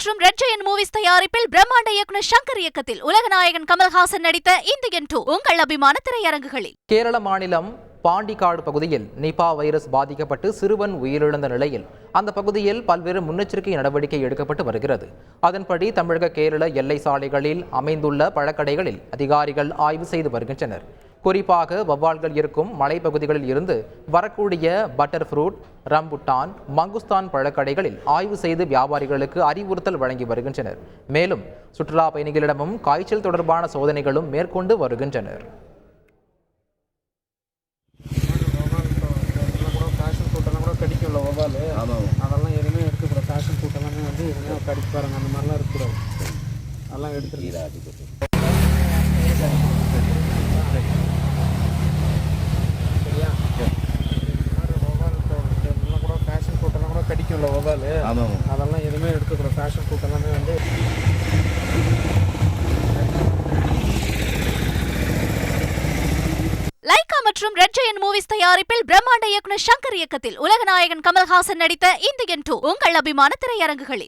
மற்றும் red Jayan movies தயாரிப்பில் பிரம்மாண்ட இயக்குனர் சங்கர் இயக்கத்தில் உலகநாயகன் கமல்ஹாசன் நடித்த இந்தியன் டூ உங்கள் அபிமான திரையரங்குகளில். கேரள மாநிலம் பாண்டிக்காடு பகுதியில் நிபா வைரஸ் பாதிக்கப்பட்டு சிறுவன் உயிரிழந்த நிலையில் அந்த பகுதியில் பல்வேறு முன்னெச்சரிக்கை நடவடிக்கை எடுக்கப்பட்டு வருகிறது. அதன்படி தமிழக கேரள எல்லை சாலைகளில் அமைந்துள்ள பழக்கடைகளில் அதிகாரிகள் ஆய்வு செய்து வருகின்றனர். குறிப்பாக வவ்வால்கள் இருக்கும் மலைப்பகுதிகளில் இருந்து வரக்கூடிய பட்டர் ஃப்ரூட் ரம்புட்டான் மங்குஸ்தான் பழக்கடைகளில் ஆய்வு செய்து வியாபாரிகளுக்கு அறிவுறுத்தல் வழங்கி வருகின்றனர். மேலும் சுற்றுலா பயணிகளிடமும் காய்ச்சல் தொடர்பான சோதனைகளும் மேற்கொண்டு வருகின்றனர். அதெல்லாம் எதுவுமே எடுத்துக்கூடாது. ஃபேஷன் ஃபுட் எல்லாமே வந்து எதுவுமே கடிச்சு பாருங்க அந்த மாதிரிலாம் இருக்கக்கூடாது. அதெல்லாம் எடுத்துருக்கு கடிக்கும்ல வவ்வால் அதெல்லாம் எதுவுமே எடுத்துக்கூடாது ஃபேஷன் ஃபுட் எல்லாமே வந்து லைகா மற்றும் ரெட் ஜெயன் மூவிஸ் தயாரிப்பில் பிரம்மாண்ட இயக்குனர் சங்கர் இயக்கத்தில் உலகநாயகன் கமல்ஹாசன் நடித்த இந்தியன் டூ உங்கள் அபிமான திரையரங்குகளில்.